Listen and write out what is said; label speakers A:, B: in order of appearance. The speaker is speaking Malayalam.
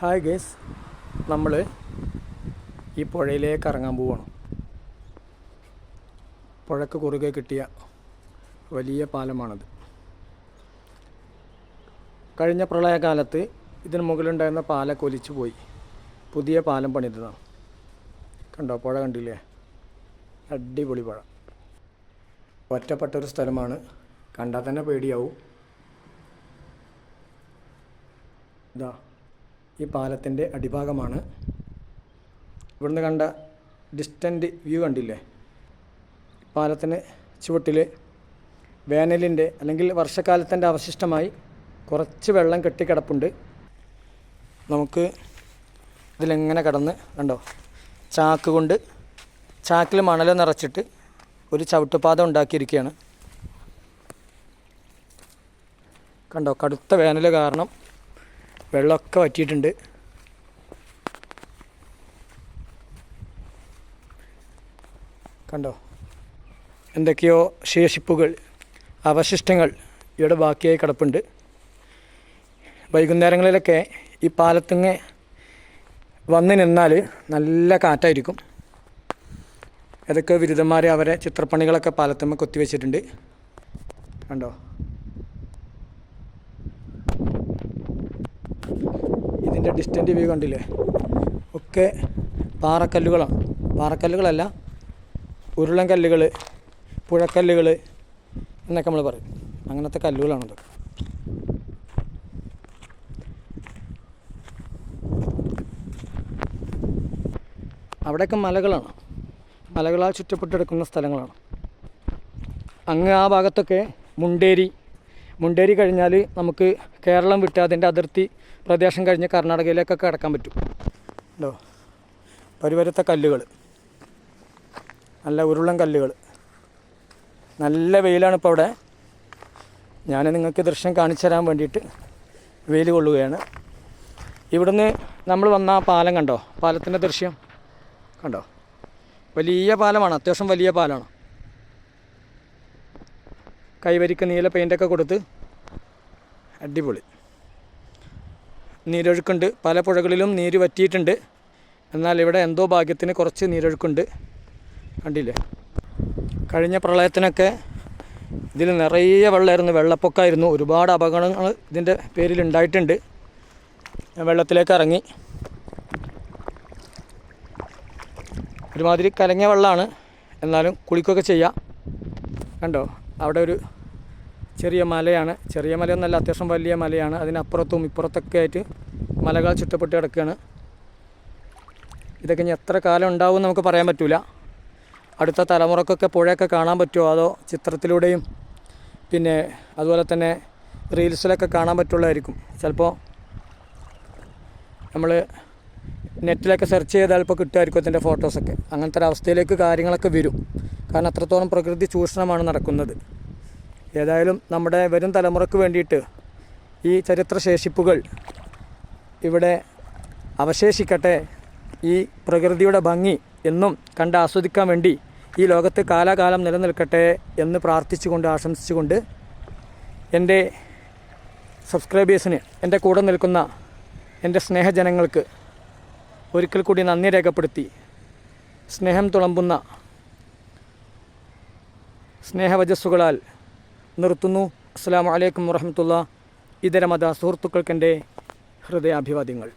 A: ഹായ് ഗേസ് നമ്മൾ ഈ പുഴയിലേക്ക് ഇറങ്ങാൻ പോവാണ്. പുഴക്ക് കുറുകെ കിട്ടിയ വലിയ പാലമാണത്. കഴിഞ്ഞ പ്രളയകാലത്ത് ഇതിന് മുകളിലുണ്ടായിരുന്ന പാല കൊലിച്ചു പോയി. പുതിയ പാലം പണിതതാണ്. കണ്ടോ പുഴ കണ്ടില്ലേ? അടിപൊളി പുഴ. ഒറ്റപ്പെട്ടൊരു സ്ഥലമാണ്. കണ്ടാൽ തന്നെ പേടിയാവും. ഇതാ. ഈ പാലത്തിന്റെ അടിഭാഗമാണ്. ഇവിടുന്ന് കണ്ട ഡിസ്റ്റന്റ് വ്യൂ കണ്ടില്ലേ? പാലത്തിന് ചുവട്ടിൽ വേനലിന്റെ അല്ലെങ്കിൽ വർഷക്കാലത്തിന്റെ അവശിഷ്ടമായി കുറച്ച് വെള്ളം കെട്ടിക്കിടപ്പുണ്ട്. നമുക്ക് ഇതിലെങ്ങനെ കടന്ന് കണ്ടോ? ചാക്ക് കൊണ്ട് ചാക്കിൽ മണൽ നിറച്ചിട്ട് ഒരു ചവിട്ടുപാത ഉണ്ടാക്കിയിരിക്കുകയാണ്. കണ്ടോ? കടുത്ത വേനൽ കാരണം വെള്ളമൊക്കെ വറ്റിയിട്ടുണ്ട്. കണ്ടോ? എന്തൊക്കെയോ ശേഷിപ്പുകൾ അവശിഷ്ടങ്ങൾ ഇവിടെ ബാക്കിയായി കിടപ്പുണ്ട്. വൈകുന്നേരങ്ങളിലൊക്കെ ഈ പാലത്തിങ്ങ് വന്ന് നിന്നാൽ നല്ല കാറ്റായിരിക്കും. ഏതൊക്കെ ബിരുദന്മാർ അവരെ ചിത്രപ്പണികളൊക്കെ പാലത്തുമ്മ കൊത്തിവെച്ചിട്ടുണ്ട്. കണ്ടോ? ഇതിന്റെ ഡിസ്റ്റന്റ് വ്യൂ കണ്ടില്ലേ? ഒക്കെ പാറക്കല്ലുകളാണ്. പാറക്കല്ലുകളല്ല ഉരുളൻ കല്ലുകൾ പുഴക്കല്ലുകൾ എന്നൊക്കെ നമ്മൾ പറയും. അങ്ങനത്തെ കല്ലുകളാണത്. അവിടെയൊക്കെ മലകളാണ്. മലകളാൽ ചുറ്റപ്പെട്ടിടക്കുന്ന സ്ഥലങ്ങളാണ്. അങ്ങ് ആ ഭാഗത്തൊക്കെ മുണ്ടേരി മുണ്ടേരി കഴിഞ്ഞാൽ നമുക്ക് കേരളം വിട്ട് അതിന്റെ അതിർത്തി പ്രദേശം കഴിഞ്ഞ് കർണാടകയിലേക്കൊക്കെ കടക്കാൻ പറ്റും. ഉണ്ടോ? പരുവരത്തെ കല്ലുകൾ. നല്ല ഉരുളൻ കല്ലുകൾ. നല്ല വെയിലാണ് ഇപ്പോൾ അവിടെ. ഞാൻ നിങ്ങൾക്ക് ദൃശ്യം കാണിച്ചു തരാൻ വേണ്ടിയിട്ട് വെയിൽ കൊള്ളുകയാണ്. ഇവിടുന്ന് നമ്മൾ വന്ന ആ പാലം കണ്ടോ? പാലത്തിന്റെ ദൃശ്യം. കണ്ടോ? വലിയ പാലമാണ്. അത്യാവശ്യം വലിയ പാലമാണ്. കൈവരിക്ക് നീല പെയിന്റൊക്കെ കൊടുത്ത് അടിപൊളി. നീരൊഴുക്കുണ്ട്. പല പുഴകളിലും നീര് വറ്റിയിട്ടുണ്ട്. എന്നാൽ ഇവിടെ എന്തോ ഭാഗ്യത്തിന് കുറച്ച് നീരൊഴുക്കുണ്ട്. കണ്ടില്ലേ? കഴിഞ്ഞ പ്രളയത്തിനൊക്കെ ഇതിൽ നിറയെ വെള്ളമായിരുന്നു വെള്ളപ്പൊക്കമായിരുന്നു. ഒരുപാട് അപകടങ്ങൾ ഇതിന്റെ പേരിൽ ഉണ്ടായിട്ടുണ്ട്. ഞാൻ വെള്ളത്തിലേക്ക് ഇറങ്ങി. ഒരുമാതിരി കലങ്ങിയ വെള്ളമാണ്. എന്നാലും കുളിക്കുകയൊക്കെ ചെയ്യാം. കണ്ടോ? അവിടെ ഒരു ചെറിയ മലയാണ്. ചെറിയ മലയൊന്നല്ല അത്യാവശ്യം വലിയ മലയാണ്. അതിനപ്പുറത്തും ഇപ്പുറത്തൊക്കെ ആയിട്ട് മലകൾ ചുറ്റപ്പെട്ട് കിടക്കുകയാണ്. ഇതൊക്കെ ഇനി എത്ര കാലം ഉണ്ടാവും നമുക്ക് പറയാൻ പറ്റില്ല അടുത്ത തലമുറക്കൊക്കെ പുഴയൊക്കെ കാണാൻ പറ്റുമോ? അതോ ചിത്രത്തിലൂടെയും പിന്നെ അതുപോലെ തന്നെ റീൽസിലൊക്കെ കാണാൻ പറ്റുള്ളതായിരിക്കും. ചിലപ്പോൾ നമ്മൾ നെറ്റിലൊക്കെ സെർച്ച് ചെയ്താൽ ഇപ്പോൾ കിട്ടുമായിരിക്കും അതിന്റെ ഫോട്ടോസൊക്കെ. അങ്ങനത്തെ ഒരു അവസ്ഥയിലേക്ക് കാര്യങ്ങളൊക്കെ വരും. കാരണം അത്രത്തോളം പ്രകൃതി ചൂഷണമാണ് നടക്കുന്നത്. ഏതായാലും നമ്മുടെ വരും തലമുറയ്ക്ക് വേണ്ടിയിട്ട് ഈ ചരിത്ര ശേഷിപ്പുകൾ ഇവിടെ അവശേഷിക്കട്ടെ. ഈ പ്രകൃതിയുടെ ഭംഗി എന്നും കണ്ട് ആസ്വദിക്കാൻ വേണ്ടി ഈ ലോകത്ത് കാലാകാലം നിലനിൽക്കട്ടെ എന്ന് പ്രാർത്ഥിച്ചുകൊണ്ട് ആശംസിച്ചുകൊണ്ട് എന്റെ സബ്സ്ക്രൈബേഴ്സിന് എന്റെ കൂടെ നിൽക്കുന്ന എന്റെ സ്നേഹജനങ്ങൾക്ക് ഒരിക്കൽ കൂടി നന്ദി രേഖപ്പെടുത്തി. സ്നേഹം തുളമ്പുന്ന സ്നേഹവചസ്സുകളാൽ നിർത്തുന്നു. അസ്സാം വലൈക്കും വറഹമത്തുള്ള ഇതര മത സുഹൃത്തുക്കൾക്കെന്റെ ഹൃദയാഭിവാദ്യങ്ങൾ.